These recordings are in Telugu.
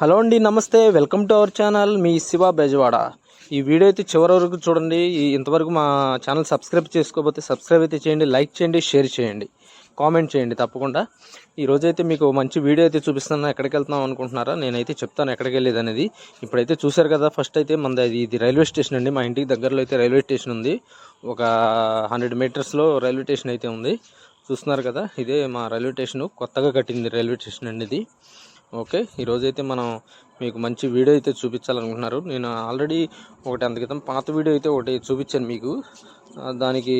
హలో అండి నమస్తే. Welcome to our channel. మీ శివ బెజవాడ. ఈ వీడియో అయితే చివరి వరకు చూడండి. ఇంతవరకు మా ఛానల్ సబ్స్క్రైబ్ చేసుకోకపోతే సబ్స్క్రైబ్ అయితే చేయండి లైక్ చేయండి షేర్ చేయండి కామెంట్ చేయండి తప్పకుండా. ఈరోజైతే మీకు మంచి వీడియో అయితే చూపిస్తున్నా ఎక్కడికి వెళ్తున్నాం అనుకుంటున్నారా? నేనైతే చెప్తాను ఎక్కడికి వెళ్ళేది అనేది. ఇప్పుడైతే చూశారు కదా ఫస్ట్ అయితే మనది అది ఇది రైల్వే స్టేషన్ అండి. మా ఇంటికి దగ్గరలో అయితే రైల్వే స్టేషన్ ఉంది. ఒక హండ్రెడ్ మీటర్స్లో రైల్వే స్టేషన్ అయితే ఉంది. చూస్తున్నారు కదా ఇదే మా రైల్వే స్టేషను. కొత్తగా కట్టింది రైల్వే స్టేషన్ అండి ఇది. ఓకే ఈరోజైతే మనం మీకు మంచి వీడియో అయితే చూపించాలనుకుంటున్నారు. నేను ఆల్రెడీ ఒకటి అంత క్రితం పాత వీడియో అయితే ఒకటి చూపించాను మీకు. దానికి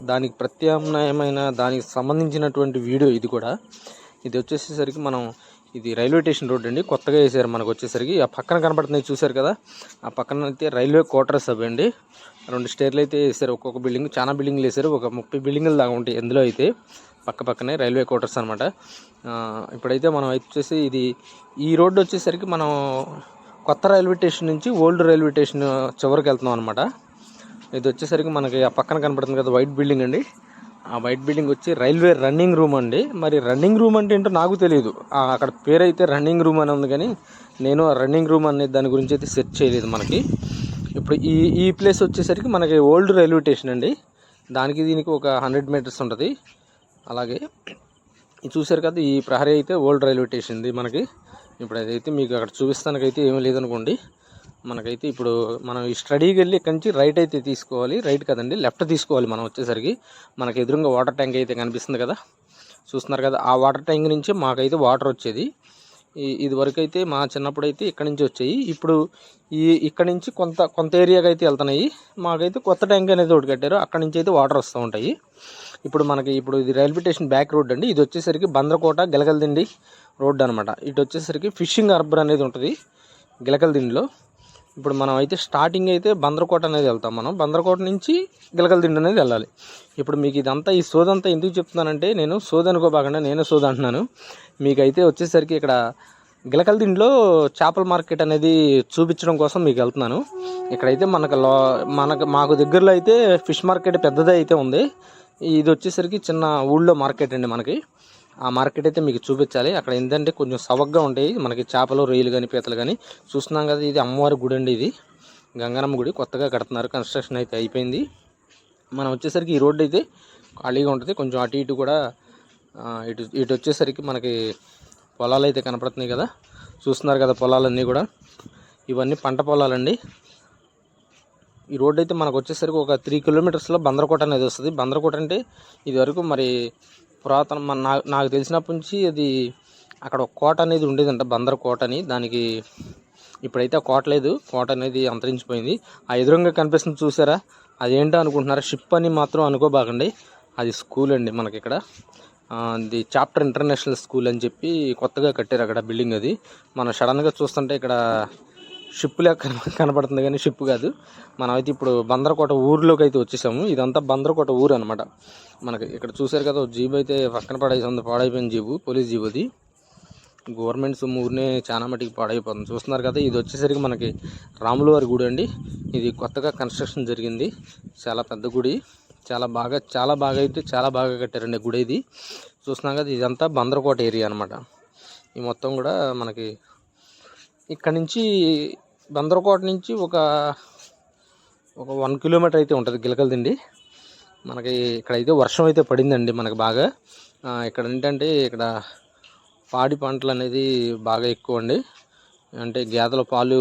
దానికి ప్రత్యామ్నాయమైన దానికి సంబంధించినటువంటి వీడియో ఇది కూడా. ఇది వచ్చేసేసరికి మనం ఇది రైల్వే స్టేషన్ రోడ్ అండి. కొత్తగా వేసారు మనకు వచ్చేసరికి. ఆ పక్కన కనబడుతున్నాయి చూసారు కదా? ఆ పక్కన అయితే రైల్వే క్వార్టర్స్ అవి అండి. రెండు స్టేర్లు అయితే వేసారు. ఒక్కొక్క బిల్డింగ్ చాలా బిల్డింగ్లు వేసారు. ఒక ముప్పై బిల్డింగ్లు దాకా ఉంటాయి ఎందులో అయితే. పక్క పక్కనే రైల్వే క్వార్టర్స్ అనమాట ఇప్పుడైతే మనం వచ్చేసి ఇది ఈ రోడ్డు వచ్చేసరికి మనం కొత్త రైల్వే స్టేషన్ నుంచి ఓల్డ్ రైల్వే స్టేషన్ చివరికి వెళ్తున్నాం అనమాట ఇది వచ్చేసరికి మనకి ఆ పక్కన కనపడుతుంది కదా వైట్ బిల్డింగ్ అండి. ఆ వైట్ బిల్డింగ్ వచ్చి రైల్వే రన్నింగ్ రూమ్ అండి. మరి రన్నింగ్ రూమ్ అంటే ఏంటో నాకు తెలియదు. అక్కడ పేరైతే రన్నింగ్ రూమ్ అని ఉంది కానీ నేను ఆ రన్నింగ్ రూమ్ అనే దాని గురించి అయితే సెర్చ్ చేయలేదు మనకి. ఇప్పుడు ఈ ఈ ప్లేస్ వచ్చేసరికి మనకి ఓల్డ్ రైల్వే స్టేషన్ అండి. దానికి దీనికి ఒక హండ్రెడ్ మీటర్స్ ఉంటుంది. అలాగే చూసారు చూశారు కదా ఈ ప్రహరీ అయితే ఓల్డ్ రైల్వే స్టేషన్ ఇది మనకి. ఇప్పుడు అదైతే మీకు అక్కడ చూపిస్తానికైతే ఏమీ లేదనుకోండి. మనకైతే ఇప్పుడు మనం ఈ స్టడీకి వెళ్ళి ఇక్కడి నుంచి రైట్ అయితే తీసుకోవాలి. రైట్ కదండి లెఫ్ట్ తీసుకోవాలి మనం వచ్చేసరికి. మనకి ఎదురుగా వాటర్ ట్యాంక్ అయితే కనిపిస్తుంది కదా. చూస్తున్నారు కదా ఆ వాటర్ ట్యాంక్ నుంచి మాకైతే వాటర్ వచ్చేది. ఇది వరకు అయితే మా చిన్నప్పుడు అయితే ఇక్కడి నుంచి వచ్చాయి. ఇప్పుడు ఈ ఇక్కడి నుంచి కొంత కొంత ఏరియాకి అయితే వెళ్తున్నాయి. మాకైతే కొత్త ట్యాంక్ అనేది ఒకటి కట్టారు. అక్కడ నుంచి అయితే వాటర్ వస్తూ ఉంటాయి. ఇప్పుడు మనకి ఇప్పుడు ఇది రైల్వే స్టేషన్ బ్యాక్ రోడ్ అండి. ఇది వచ్చేసరికి బంద్రకోట గిలకలదిండి రోడ్ అనమాట ఇటు వచ్చేసరికి ఫిషింగ్ హార్బర్ అనేది ఉంటుంది. గిలకలదిండిలో. ఇప్పుడు మనం అయితే స్టార్టింగ్ అయితే బంద్రకోట అనేది వెళ్తాం మనం. బంద్రకోట నుంచి గిలకలదిండి అనేది వెళ్ళాలి. ఇప్పుడు మీకు ఇదంతా ఈ సోదంతా ఎందుకు చెప్తున్నానంటే నేను సోద అనుకోబాకుండా నేను సోద అంటున్నాను. మీకైతే వచ్చేసరికి ఇక్కడ గిలకలదిండిలో చేపల మార్కెట్ అనేది చూపించడం కోసం మీకు వెళ్తున్నాను. ఇక్కడైతే మనకు లో మనకు మాకు దగ్గరలో అయితే ఫిష్ మార్కెట్ పెద్దదే అయితే ఉంది. ఇది వచ్చేసరికి చిన్న ఊళ్ళో మార్కెట్ అండి మనకి. ఆ మార్కెట్ అయితే మీకు చూపించాలి. అక్కడ ఏంటంటే కొంచెం సవగ్గా ఉంటాయి. మనకి చేపలు రొయ్యలు కానీ పీతలు కానీ చూస్తున్నాం కదా ఇది అమ్మవారి గుడి అండి ఇది. గంగనమ్మ గుడి కొత్తగా కడుతున్నారు. కన్స్ట్రక్షన్ అయితే అయిపోయింది. మనం వచ్చేసరికి ఈ రోడ్డు అయితే ఖాళీగా ఉంటుంది. కొంచెం అటు ఇటు కూడా ఇటు ఇటు వచ్చేసరికి మనకి పొలాలు అయితే కనపడుతున్నాయి కదా. చూస్తున్నారు కదా పొలాలన్నీ కూడా. ఇవన్నీ పంట పొలాలండి. ఈ రోడ్ అయితే మనకు వచ్చేసరికి ఒక త్రీ కిలోమీటర్స్లో బందరకోట అనేది వస్తుంది. బందరకోట అంటే ఇది వరకు మరి పురాతన మన నాకు నాకు తెలిసినప్పటి నుంచి అది అక్కడ ఒక కోట అనేది ఉండేదంట బందర్ కోట అని. దానికి ఇప్పుడైతే ఆ కోట లేదు. కోట అనేది అంతరించిపోయింది. ఆ ఎదురుగా కనిపిస్తుంది చూసారా? అదేంటో అనుకుంటున్నారా? షిప్ అని మాత్రం అనుకోబాకండి. అది స్కూల్ అండి మనకి ఇక్కడ ది చాప్టర్ ఇంటర్నేషనల్ స్కూల్ అని చెప్పి కొత్తగా కట్టారు అక్కడ బిల్డింగ్ అది. మనం సడన్గా చూస్తుంటే ఇక్కడ షిప్ లెక్క కన- కానీ షిప్ కాదు. మనమైతే ఇప్పుడు బందరకోట ఊర్లోకి అయితే వచ్చేసాము. ఇదంతా బందరకోట ఊరు అనమాట మనకి ఇక్కడ చూసారు కదా ఒక జీబు అయితే పక్కన పడేసి ఉంది పాడైపోయిన జీబు పోలీస్ జీబు అది. గవర్నమెంట్ సొమ్ము ఊరినే చాలా మటుకు పాడైపోతుంది. చూస్తున్నారు కదా ఇది వచ్చేసరికి మనకి రాములవారి గుడి అండి. ఇది కొత్తగా కన్స్ట్రక్షన్ జరిగింది. చాలా పెద్ద గుడి. చాలా బాగా చాలా బాగా అయితే చాలా బాగా కట్టారండి గుడి ఇది చూస్తున్నాం కదా ఇదంతా బందరకోట ఏరియా అనమాట ఈ మొత్తం కూడా మనకి ఇక్కడ నుంచి బందరకోట నుంచి ఒక ఒక వన్ కిలోమీటర్ అయితే ఉంటుంది గిలకలదండి మనకి ఇక్కడైతే వర్షం అయితే పడిందండి మనకి బాగా. ఇక్కడ ఏంటంటే ఇక్కడ పాడి పంటలు అనేది బాగా ఎక్కువ అండి. అంటే గేదెల పాలు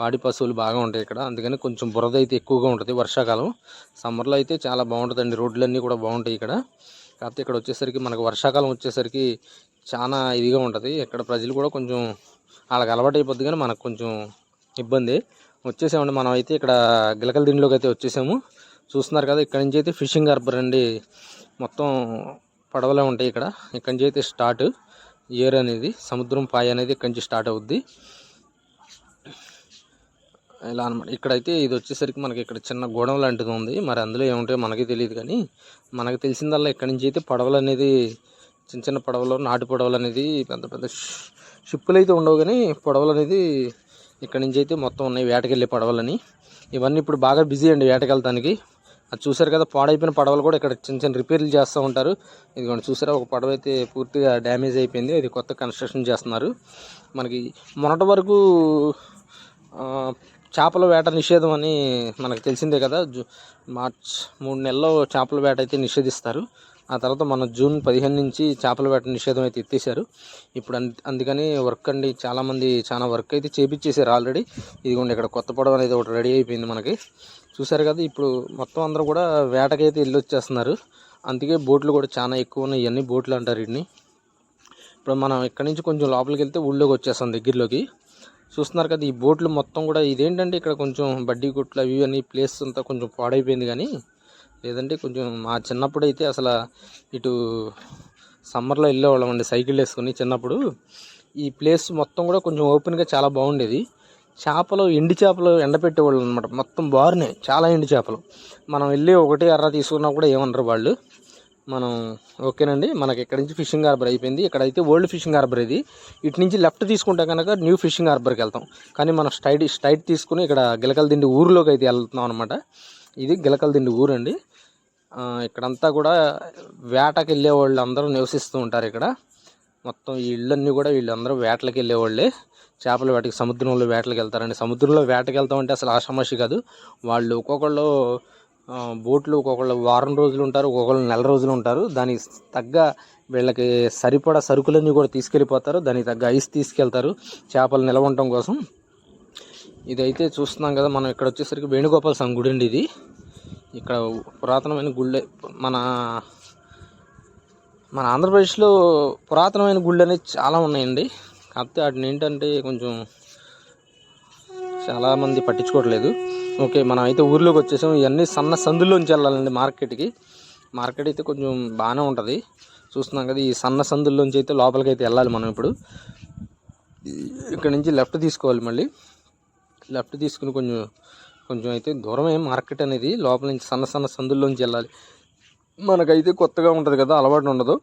పాడి పశువులు బాగా ఉంటాయి ఇక్కడ. అందుకని కొంచెం బురద అయితే ఎక్కువగా ఉంటుంది వర్షాకాలం. సమ్మర్లో అయితే చాలా బాగుంటుందండి. రోడ్లన్నీ కూడా బాగుంటాయి ఇక్కడ. కాకపోతే ఇక్కడ వచ్చేసరికి మనకు వర్షాకాలం వచ్చేసరికి చాలా ఇదిగా ఉంటుంది. ఇక్కడ ప్రజలు కూడా కొంచెం వాళ్ళకి అలవాటు అయిపోద్ది కానీ మనకు కొంచెం ఇబ్బంది. వచ్చేసామండి మనం అయితే ఇక్కడ గిలకల దిండిలోకి అయితే వచ్చేసాము. చూస్తున్నారు కదా ఇక్కడ నుంచి అయితే ఫిషింగ్ హార్బర్ అండి మొత్తం పడవలే ఉంటాయి ఇక్కడ. ఇక్కడ నుంచి అయితే స్టార్ట్ ఇయర్ అనేది సముద్రం పాయ అనేది ఇక్కడ నుంచి స్టార్ట్ అవుద్ది. ఇలా అనమాట ఇక్కడైతే ఇది వచ్చేసరికి మనకి ఇక్కడ చిన్న గోడం లాంటిది ఉంది. మరి అందులో ఏముంటాయో మనకి తెలియదు కానీ మనకు తెలిసిందల్లా ఇక్కడ నుంచి అయితే పడవలు అనేది చిన్న చిన్న పడవలు నాటు పడవలు అనేది పెద్ద పెద్ద షిప్పులు అయితే ఉండవు కానీ పడవలు అనేది ఇక్కడ నుంచి అయితే మొత్తం ఉన్నాయి వేటకెళ్ళే పడవలని. ఇవన్నీ ఇప్పుడు బాగా బిజీ అండి వేటకెళ్తానికి. అది చూసారు కదా పాడైపోయిన పడవలు కూడా ఇక్కడ చిన్న చిన్న రిపేర్లు చేస్తూ ఉంటారు. ఇదిగోండి చూసారా ఒక పడవ అయితే పూర్తిగా డ్యామేజ్ అయిపోయింది. అది కొత్త కన్స్ట్రక్షన్ చేస్తున్నారు. మనకి మొన్నటి వరకు చేపల వేట నిషేధం అని మనకు తెలిసిందే కదా. జూ మార్చ్ మూడు నెలల్లో చేపల వేట అయితే నిషేధిస్తారు. ఆ తర్వాత మన జూన్ పదిహేను నుంచి చేపల వేట నిషేధం అయితే ఎత్తేసారు ఇప్పుడు అందుకని వర్క్ అండి చాలామంది చాలా వర్క్ అయితే చేపించేశారు ఆల్రెడీ. ఇదిగోండి ఇక్కడ కొత్త పడవ అనేది ఒకటి రెడీ అయిపోయింది మనకి. చూసారు కదా ఇప్పుడు మొత్తం అందరూ కూడా వేటకైతే వెళ్ళి వచ్చేస్తున్నారు అందుకే బోట్లు కూడా చాలా ఎక్కువ ఉన్నాయి. ఇవన్నీ బోట్లు అంటారు వీటిని. ఇప్పుడు మనం ఇక్కడ నుంచి కొంచెం లోపలికి వెళ్తే ఊళ్ళోకి వచ్చేస్తాం దగ్గరలోకి. చూస్తున్నారు కదా ఈ బోట్లు మొత్తం కూడా ఇదేంటంటే ఇక్కడ కొంచెం బడ్డీ కొట్లు అవి అని ప్లేస్ అంతా కొంచెం పాడైపోయింది కానీ లేదంటే కొంచెం మా చిన్నప్పుడు అయితే అసలు ఇటు సమ్మర్లో వెళ్ళేవాళ్ళం అండి సైకిల్ వేసుకుని చిన్నప్పుడు. ఈ ప్లేస్ మొత్తం కూడా కొంచెం ఓపెన్గా చాలా బాగుండేది. చేపలు ఎండి చేపలు ఎండపెట్టేవాళ్ళు అనమాట మొత్తం బారున్నాయి చాలా ఎండి చేపలు. మనం వెళ్ళి ఒకటి ఎర్ర తీసుకున్నా కూడా ఏమనరు వాళ్ళు. మనం ఓకేనండి మనకి ఇక్కడ నుంచి ఫిషింగ్ హార్బర్ అయిపోయింది. ఇక్కడ అయితే ఓల్డ్ ఫిషింగ్ హార్బర్ ఇది. ఇటు నుంచి లెఫ్ట్ తీసుకుంటే కనుక న్యూ ఫిషింగ్ హార్బర్కి వెళ్తాం. కానీ మనం స్ట్రైట్ స్ట్రైట్ తీసుకుని ఇక్కడ గిలకల దిండి ఊరిలోకి అయితే వెళ్తున్నాం అనమాట ఇది గిలకల దిండి ఊరండి. ఇక్కడంతా కూడా వేటకి వెళ్ళే వాళ్ళు అందరూ నివసిస్తూ ఉంటారు ఇక్కడ. మొత్తం ఈ ఇళ్ళన్నీ కూడా వీళ్ళందరూ వేటలకు వెళ్ళేవాళ్ళే చేపల వేటకి సముద్రంలో వేటలకు వెళ్తారండి సముద్రంలో వేటకి వెళ్తామంటే అసలు ఆషామాషి కాదు. వాళ్ళు ఒక్కొక్కళ్ళు బోట్లు ఒక్కొక్కళ్ళు వారం రోజులు ఉంటారు ఒక్కొక్కళ్ళు నెల రోజులు ఉంటారు. దానికి తగ్గ వీళ్ళకి సరిపడా సరుకులన్నీ కూడా తీసుకెళ్ళిపోతారు. దానికి తగ్గ ఐస్ తీసుకెళ్తారు చేపలు నిలవ ఉండటం కోసం. ఇదైతే చూస్తున్నాం కదా మనం ఇక్కడ వచ్చేసరికి వేణుగోపాల స్వామి గుడి అండి ఇది. ఇక్కడ పురాతనమైన గుళ్ళే మన మన ఆంధ్రప్రదేశ్లో పురాతనమైన గుళ్ళు అనేవి చాలా ఉన్నాయండి. కాకపోతే వాటిని ఏంటంటే కొంచెం చాలామంది పట్టించుకోవట్లేదు. ఓకే మనం అయితే ఊర్లోకి వచ్చేసాం. ఇవన్నీ సన్న సందుల్లోంచి వెళ్ళాలండి మార్కెట్కి. మార్కెట్ అయితే కొంచెం బాగానే ఉంటుంది. చూస్తున్నాం కదా ఈ సన్న సందుల్లోంచి అయితే లోపలికి అయితే వెళ్ళాలి మనం ఇప్పుడు. ఇక్కడ నుంచి లెఫ్ట్ తీసుకోవాలి మళ్ళీ. లెఫ్ట్ తీసుకుని కొంచెం కొంచెం అయితే దూరమే మార్కెట్ అనేది. లోపల నుంచి సన్న సన్న సందుల్లోంచి వెళ్ళాలి. మనకైతే కొత్తగా ఉంటుంది కదా అలవాటు ఉండదు.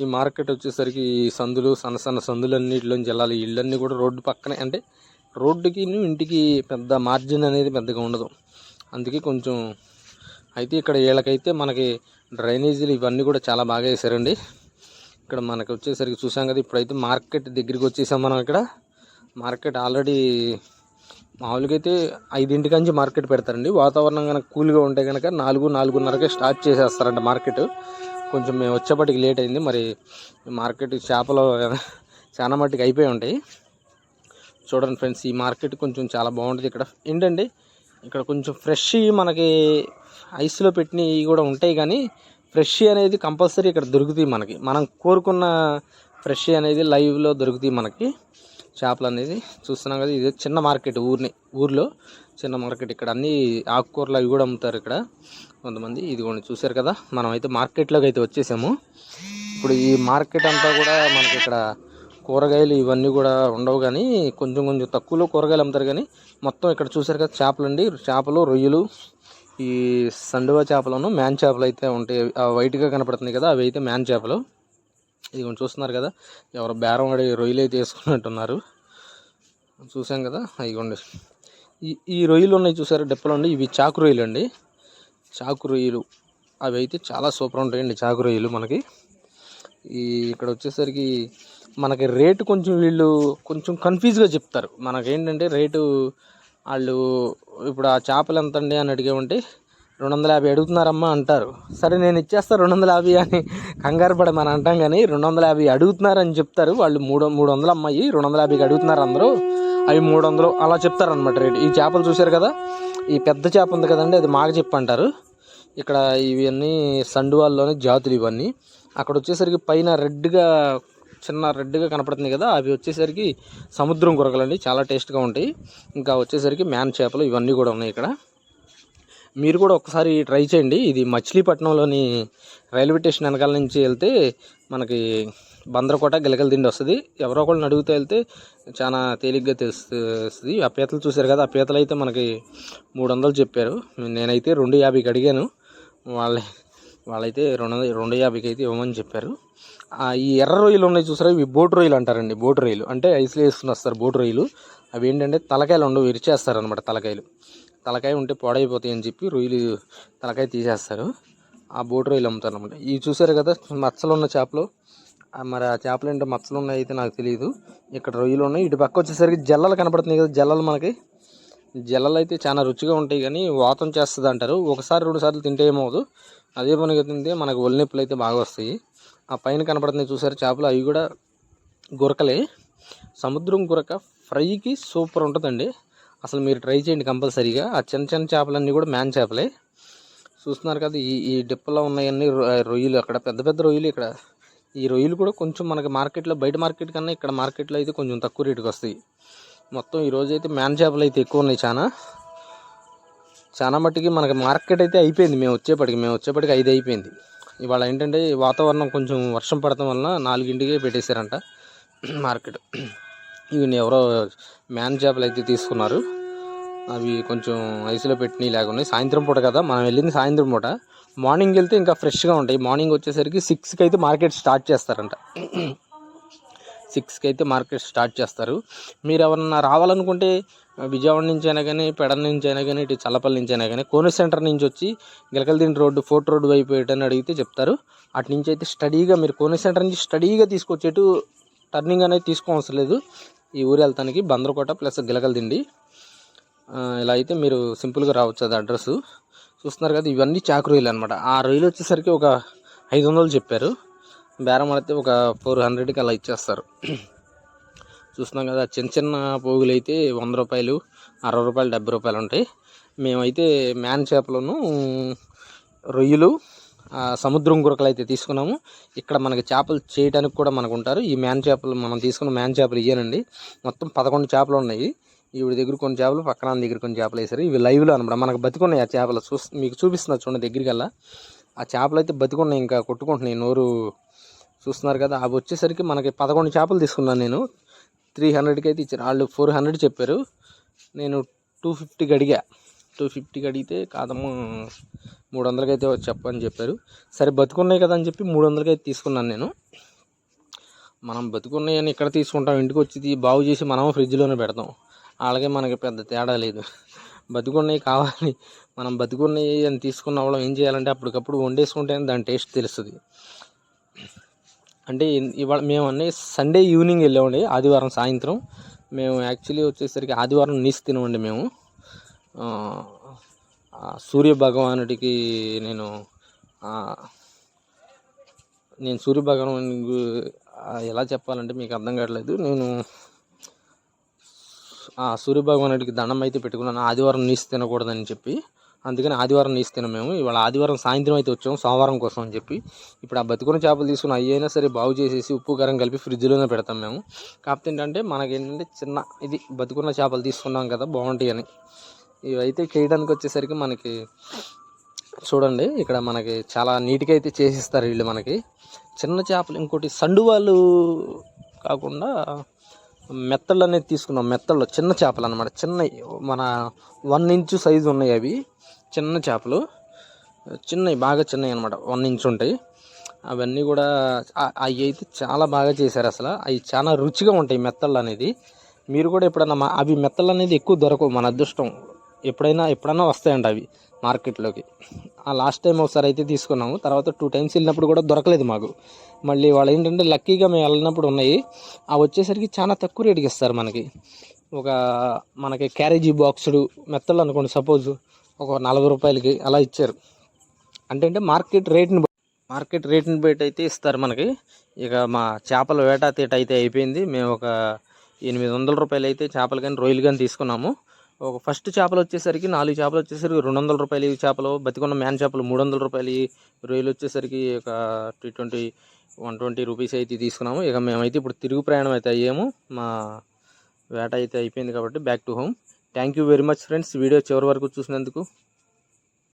ఈ మార్కెట్ వచ్చేసరికి ఈ సందులు సన్న సన్న సందులన్నిటిలోంచి వెళ్ళాలి. ఇళ్ళన్నీ కూడా రోడ్డు పక్కనే. అంటే రోడ్డుకి ఇంటికి పెద్ద మార్జిన్ అనేది పెద్దగా ఉండదు. అందుకే కొంచెం అయితే ఇక్కడ వీళ్ళకైతే మనకి డ్రైనేజీలు ఇవన్నీ కూడా చాలా బాగా వేసారండి ఇక్కడ మనకి వచ్చేసరికి చూసాం కదా ఇప్పుడైతే మార్కెట్ దగ్గరికి వచ్చేసాం మనం ఇక్కడ. మార్కెట్ ఆల్రెడీ మామూలుగా అయితే ఐదింటి నుంచి మార్కెట్ పెడతారండి. వాతావరణం కనుక కూల్గా ఉంటే కనుక నాలుగు నాలుగున్నరకే స్టార్ట్ చేసేస్తారంట మార్కెట్. కొంచెం మేము వచ్చేప్పటికి లేట్ అయింది. మరి మార్కెట్ చేపలు చాలా మట్టుకు అయిపోయి ఉంటాయి. చూడండి ఫ్రెండ్స్ ఈ మార్కెట్ కొంచెం చాలా బాగుంటుంది ఇక్కడ. ఏంటండి? ఇక్కడ కొంచెం ఫ్రెష్ మనకి ఐస్లో పెట్టినవి కూడా ఉంటాయి కానీ ఫ్రెష్ అనేది కంపల్సరీ ఇక్కడ దొరుకుతాయి మనకి. మనం కోరుకున్న ఫ్రెష్ అనేది లైవ్లో దొరుకుతాయి మనకి. చేపలు అనేది చూస్తున్నాం కదా ఇది చిన్న మార్కెట్ ఊరిని ఊర్లో చిన్న మార్కెట్ ఇక్కడ. అన్ని ఆకుకూరలు అవి కూడా అమ్ముతారు ఇక్కడ. కొంతమంది ఇది కూడా చూసారు కదా మనం అయితే మార్కెట్లోకి అయితే వచ్చేసాము. ఇప్పుడు ఈ మార్కెట్ అంతా కూడా మనకి ఇక్కడ కూరగాయలు ఇవన్నీ కూడా ఉండవు కానీ కొంచెం కొంచెం తక్కువలో కూరగాయలు అమ్ముతారు కానీ మొత్తం ఇక్కడ చూసారు కదా చేపలు అండి చేపలు రొయ్యలు ఈ సండువా చేపలను మ్యాన్ చేపలు అయితే ఉంటాయి. వైట్గా కనపడుతున్నాయి కదా అవి అయితే మ్యాన్ చేపలు. ఇది కొంచెం చూస్తున్నారు కదా ఎవరు బేరం ఆడి రొయ్యలు అయితే వేసుకున్నట్టున్నారు. చూసాం కదా ఇదిగోండి. ఈ ఈ రొయ్యలు ఉన్నాయి చూసారు డెప్పలు అండి? ఇవి చాకు రొయ్యలు అండి. చాకు రొయ్యలు. అవి అయితే చాలా సూపర్ ఉంటాయండి చాకు రొయ్యలు మనకి. ఈ ఇక్కడ వచ్చేసరికి మనకి రేటు కొంచెం వీళ్ళు కొంచెం కన్ఫ్యూజ్గా చెప్తారు. మనకేంటంటే రేటు వాళ్ళు ఇప్పుడు ఆ చేపలు ఎంత అండి అని అడిగామంటే రెండు వందల యాభై అడుగుతున్నారమ్మా అంటారు. సరే నేను ఇచ్చేస్తా రెండు వందల యాభై అని కంగారు పడి మనం అంటాం కానీ రెండు వందల యాభై అడుగుతున్నారని చెప్తారు. వాళ్ళు మూడు మూడు వందలు అమ్మాయి రెండు వందల యాభైకి అడుగుతున్నారు అందరూ. అవి మూడు వందలు అలా చెప్తారనమాట రేటు. ఈ చేపలు చూశారు కదా? ఈ పెద్ద చేప ఉంది కదండి అది మాగ చెప్పు అంటారు. ఇక్కడ ఇవన్నీ సండువాల్లోని జాతులు ఇవన్నీ. అక్కడ వచ్చేసరికి పైన రెడ్గా చిన్న రెడ్గా కనపడుతుంది కదా అవి వచ్చేసరికి సముద్రం కొరకలండి చాలా టేస్ట్గా ఉంటాయి. ఇంకా వచ్చేసరికి మ్యాన్ చేపలు ఇవన్నీ కూడా ఉన్నాయి ఇక్కడ. మీరు కూడా ఒకసారి ట్రై చేయండి. ఇది మచిలీపట్నంలోని రైల్వే స్టేషన్ వెనకాల నుంచి వెళ్తే మనకి బందరకోట గిలకల దిండి వస్తుంది. ఎవరో ఒకళ్ళని అడిగితే వెళ్తే చాలా తేలిగ్గా తెలుస్తుంది. ఆ పీతలు చూశారు కదా ఆ పీతలు అయితే మనకి మూడు వందలు చెప్పారు. నేనైతే రెండు యాభైకి అడిగాను. వాళ్ళ వాళ్ళైతే రెండు రెండు యాభైకి అయితే ఇవ్వమని చెప్పారు. ఈ ఎర్ర రొయ్యలు ఉన్నాయి చూసారా? ఇవి బోట్ రొయ్యలు అంటారండి బోట్ రొయ్యలు. అంటే ఐస్లో వేసుకుని వస్తారు బోట్ రొయ్యలు. అవి ఏంటంటే తలకాయలు ఉండవు విరిచేస్తారు అనమాట తలకాయలు. తలకాయ ఉంటే పాడైపోతాయి అని చెప్పి రొయ్యలు తలకాయ తీసేస్తారు. ఆ బోటు రొయ్యలు అమ్ముతారు అనమాట ఇవి చూసారు కదా మచ్చలు ఉన్న చేపలు. మరి ఆ చేపలు ఏంటో మచ్చలు ఉన్నాయి అయితే నాకు తెలియదు ఇక్కడ రొయ్యలు ఉన్నాయి. ఇటు పక్క వచ్చేసరికి జల్లలు కనపడుతున్నాయి కదా జల్లలు మనకి. జల్లలు అయితే చాలా రుచిగా ఉంటాయి కానీ వాతం చేస్తుంది అంటారు. ఒకసారి రెండు సార్లు తింటే ఏమవుదు అదే పనిగా తింటే మనకు ఒళ్ళు నొప్పులు అయితే బాగా వస్తాయి. ఆ పైన కనపడుతున్నాయి చూసారు చేపలు. అవి కూడా గురకలే. సముద్రం గురక ఫ్రైకి సూపర్ ఉంటుందండి. అసలు మీరు ట్రై చేయండి కంపల్సరీగా. ఆ చిన్న చిన్న చేపలన్నీ కూడా మ్యాన్ చేపలే. చూస్తున్నారు కదా ఈ ఈ డిప్పలో ఉన్నాయన్నీ రొ- రొయ్యలు అక్కడ పెద్ద పెద్ద రొయ్యలు ఇక్కడ. ఈ రొయ్యలు కూడా కొంచెం మనకి మార్కెట్లో బయట మార్కెట్ కన్నా ఇక్కడ మార్కెట్లో అయితే కొంచెం తక్కువ రేటుకి వస్తాయి. మొత్తం ఈరోజు అయితే మ్యాన్ చేపలు అయితే ఎక్కువ ఉన్నాయి చాలా చాలా మట్టుకి మనకి మార్కెట్ అయితే అయిపోయింది. మేము వచ్చేప్పటికి మేము వచ్చేప్పటికి ఐదు అయిపోయింది. ఇవాళ ఏంటంటే వాతావరణం కొంచెం వర్షం పడటం వలన నాలుగింటికే పెట్టేశారంట మార్కెట్. ఇవి ఎవరో మ్యాన్ చేపలు అయితే తీసుకున్నారు. అవి కొంచెం ఐస్లో పెట్టినవి ఉన్నాయి. సాయంత్రం పూట కదా మనం వెళ్ళింది సాయంత్రం పూట. మార్నింగ్ వెళ్తే ఇంకా ఫ్రెష్గా ఉంటాయి. మార్నింగ్ వచ్చేసరికి సిక్స్కి అయితే మార్కెట్ స్టార్ట్ చేస్తారంట. సిక్స్కి అయితే మార్కెట్ స్టార్ట్ చేస్తారు. మీరు ఎవరన్నా రావాలనుకుంటే విజయవాడ నుంచి అయినా కానీ పెడ నుంచి అయినా కానీ ఇటు చల్లపల్లి నుంచి అయినా కానీ కోనూరు సెంటర్ నుంచి వచ్చి గిలకలదిండి రోడ్డు ఫోర్ట్ రోడ్డు వైపు ఏటని అడిగితే చెప్తారు. అటు నుంచి అయితే స్టడీగా మీరు కోనూరు సెంటర్ నుంచి స్టడీగా తీసుకొచ్చేటు టర్నింగ్ అనేది తీసుకోవసరం లేదు. ఈ ఊరు వెళ్తానికి బందరకోట ప్లస్ గిలకలదిండి ఇలా అయితే మీరు సింపుల్గా రావచ్చు అది అడ్రస్ చూస్తున్నారు కదా ఇవన్నీ చాకు రొయ్యలు అనమాట ఆ రొయ్యలు వచ్చేసరికి ఒక ఐదు వందలు చెప్పారు. బేరం ఆడితే ఒక ఫోర్ హండ్రెడ్కి అలా ఇచ్చేస్తారు. చూస్తున్నాం కదా చిన్న చిన్న పోగులు అయితే వంద రూపాయలు అరవై రూపాయలు డెబ్బై రూపాయలు ఉంటాయి. మేమైతే మ్యాన్ చేపలను రొయ్యలు సముద్రం గురకలు అయితే తీసుకున్నాము. ఇక్కడ మనకి చేపలు చేయడానికి కూడా మనకు ఉంటారు. ఈ మ్యాన్ చేపలు మనం తీసుకున్న మ్యాన్ చేపలు ఇయ్యానండి. మొత్తం పదకొండు చేపలు ఉన్నాయి. ఈవిడ దగ్గర కొన్ని చేపలు పక్కన దగ్గర కొన్ని చేపలు వేసారు ఇవి లైవ్లో అనమాట. మనకు బతికున్నాయి ఆ చేపలు. చూ మీకు చూపిస్తున్నా చూడండి దగ్గరికల్లా. ఆ చేపలు అయితే బతికున్నాయి ఇంకా కొట్టుకుంటున్నాయి. నోరు చూస్తున్నారు కదా. అవి వచ్చేసరికి మనకి పదకొండు చేపలు తీసుకున్నాను నేను. త్రీ హండ్రెడ్కి అయితే ఇచ్చారు. వాళ్ళు ఫోర్ హండ్రెడ్ చెప్పారు. నేను టూ ఫిఫ్టీకి అడిగా. టూ ఫిఫ్టీకి అడిగితే కాదమ్మా మూడు వందలకి అయితే చెప్పని చెప్పారు. సరే బతుకున్నాయి కదా అని చెప్పి మూడు వందలకి అయితే తీసుకున్నాను నేను. మనం బతుకున్నాయని ఇక్కడ తీసుకుంటాం? ఇంటికి వచ్చి బాగు చేసి మనం ఫ్రిడ్జ్లోనే పెడతాం. అలాగే మనకి పెద్ద తేడా లేదు. బతుకున్నవి కావాలి. మనం బతుకున్నవి అని తీసుకున్న వాళ్ళం ఏం చేయాలంటే అప్పటికప్పుడు వండేసుకుంటేనే దాని టేస్ట్ తెలుస్తుంది. అంటే ఇవాళ మేము అన్నీ సండే ఈవినింగ్ వెళ్ళామండి ఆదివారం సాయంత్రం. మేము యాక్చువల్లీ వచ్చేసరికి ఆదివారం నీస్ తినమండి మేము. సూర్య భగవానుడికి నేను నేను సూర్య భగవాను ఎలా చెప్పాలంటే మీకు అర్థం కావట్లేదు. నేను ఆ సూర్య భగవానుడికి దండం అయితే పెట్టుకున్నాను. ఆదివారం నీసి తినకూడదని చెప్పి. అందుకని ఆదివారం నీసి తిన మేము. ఇవాళ ఆదివారం సాయంత్రం అయితే వచ్చాము సోమవారం కోసం అని చెప్పి. ఇప్పుడు ఆ బతుకున్న చేపలు తీసుకుని అవి అయినా సరే బాగు చేసేసి ఉప్పు కారం కలిపి ఫ్రిడ్జ్లోనే పెడతాం మేము. కాకపోతే ఏంటంటే మనకి ఏంటంటే చిన్న ఇది బతుకున్న చేపలు తీసుకున్నాం కదా బాగుంటాయి అని ఇవైతే చేయడానికి వచ్చేసరికి మనకి చూడండి ఇక్కడ మనకి చాలా నీట్గా అయితే చేసిస్తారు వీళ్ళు మనకి. చిన్న చేపలు ఇంకోటి సండువాలు కాకుండా మెత్తళ్ళు అనేది తీసుకున్నాం. మెత్తళ్ళు చిన్న చేపలు అనమాట చిన్న మన వన్ ఇంచు సైజు ఉన్నాయి అవి. చిన్న చేపలు. చిన్నవి బాగా చిన్నవి అనమాట వన్ ఇంచ్ ఉంటాయి. అవన్నీ కూడా అవి అయితే చాలా బాగా చేశారు అసలు. అవి చాలా రుచిగా ఉంటాయి మెత్తళ్ళు అనేది. మీరు కూడా ఎప్పుడన్నా మా- అవి మెత్తళ్ళు అనేది ఎక్కువ దొరకవు మన అదృష్టం. ఎప్పుడైనా ఎప్పుడైనా వస్తాయంట అవి మార్కెట్లోకి. ఆ లాస్ట్ టైం ఒకసారి అయితే తీసుకున్నాము. తర్వాత టూ టైమ్స్ వెళ్ళినప్పుడు కూడా దొరకలేదు మాకు. మళ్ళీ వాళ్ళు ఏంటంటే లక్కీగా మేము వెళ్ళినప్పుడు ఉన్నాయి. అవి వచ్చేసరికి చాలా తక్కువ రేటుకి ఇస్తారు మనకి. ఒక మనకి క్యారేజీ బాక్సుడు మెత్తలు అనుకోండి సపోజ్ ఒక నలభై రూపాయలకి అలా ఇచ్చారు. అంటే అంటే మార్కెట్ రేట్ని మార్కెట్ రేట్ని బయట అయితే ఇస్తారు మనకి. ఇక మా చేపల వేట తీట అయితే అయిపోయింది. మేము ఒక ఎనిమిది వందల రూపాయలు అయితే చేపలు కానీ రొయ్యలు కానీ తీసుకున్నాము. ఒక ఫస్ట్ చేపలు వచ్చేసరికి నాలుగు చేపలు వచ్చేసరికి రెండు వందల రూపాయలు ఈ చేపలు బతికున్న మ్యాన్ చేపలు మూడు వందల రూపాయలు రొయ్యలు వచ్చేసరికి ఒక two twenty one twenty rupees అయితే తీసుకున్నాము. ఇక మేమైతే ఇప్పుడు తిరుగు ప్రయాణం అయితే అయ్యాము. మా వేట అయితే అయిపోయింది కాబట్టి back to home thank you very much friends video చివరి వరకు చూసినందుకు